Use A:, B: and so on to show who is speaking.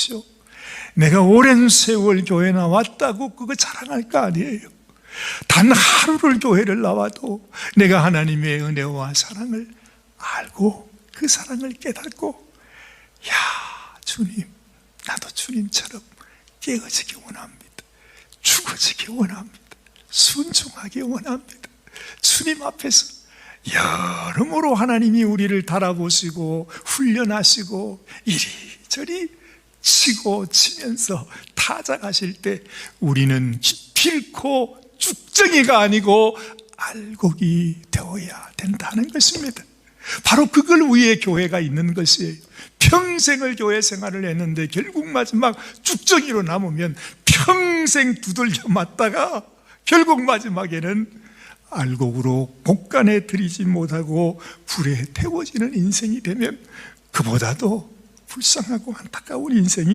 A: 주십시오. 내가 오랜 세월 교회 나왔다고 그거 자랑할 거 아니에요. 단 하루를 교회를 나와도 내가 하나님의 은혜와 사랑을 알고 그 사랑을 깨닫고 야 주님 나도 주님처럼 깨어지기 원합니다. 죽어지기 원합니다. 순종하기 원합니다. 주님 앞에서 여러모로 하나님이 우리를 달아보시고 훈련하시고 이리저리 치고 치면서 타작하실 때 우리는 기필코 쭉정이가 아니고 알곡이 되어야 된다는 것입니다. 바로 그걸 위해 교회가 있는 것이에요. 평생을 교회 생활을 했는데 결국 마지막 쭉정이로 남으면 평생 두들겨 맞다가 결국 마지막에는 알곡으로 목간에 들이지 못하고 불에 태워지는 인생이 되면 그보다도 불쌍하고 안타까운 인생이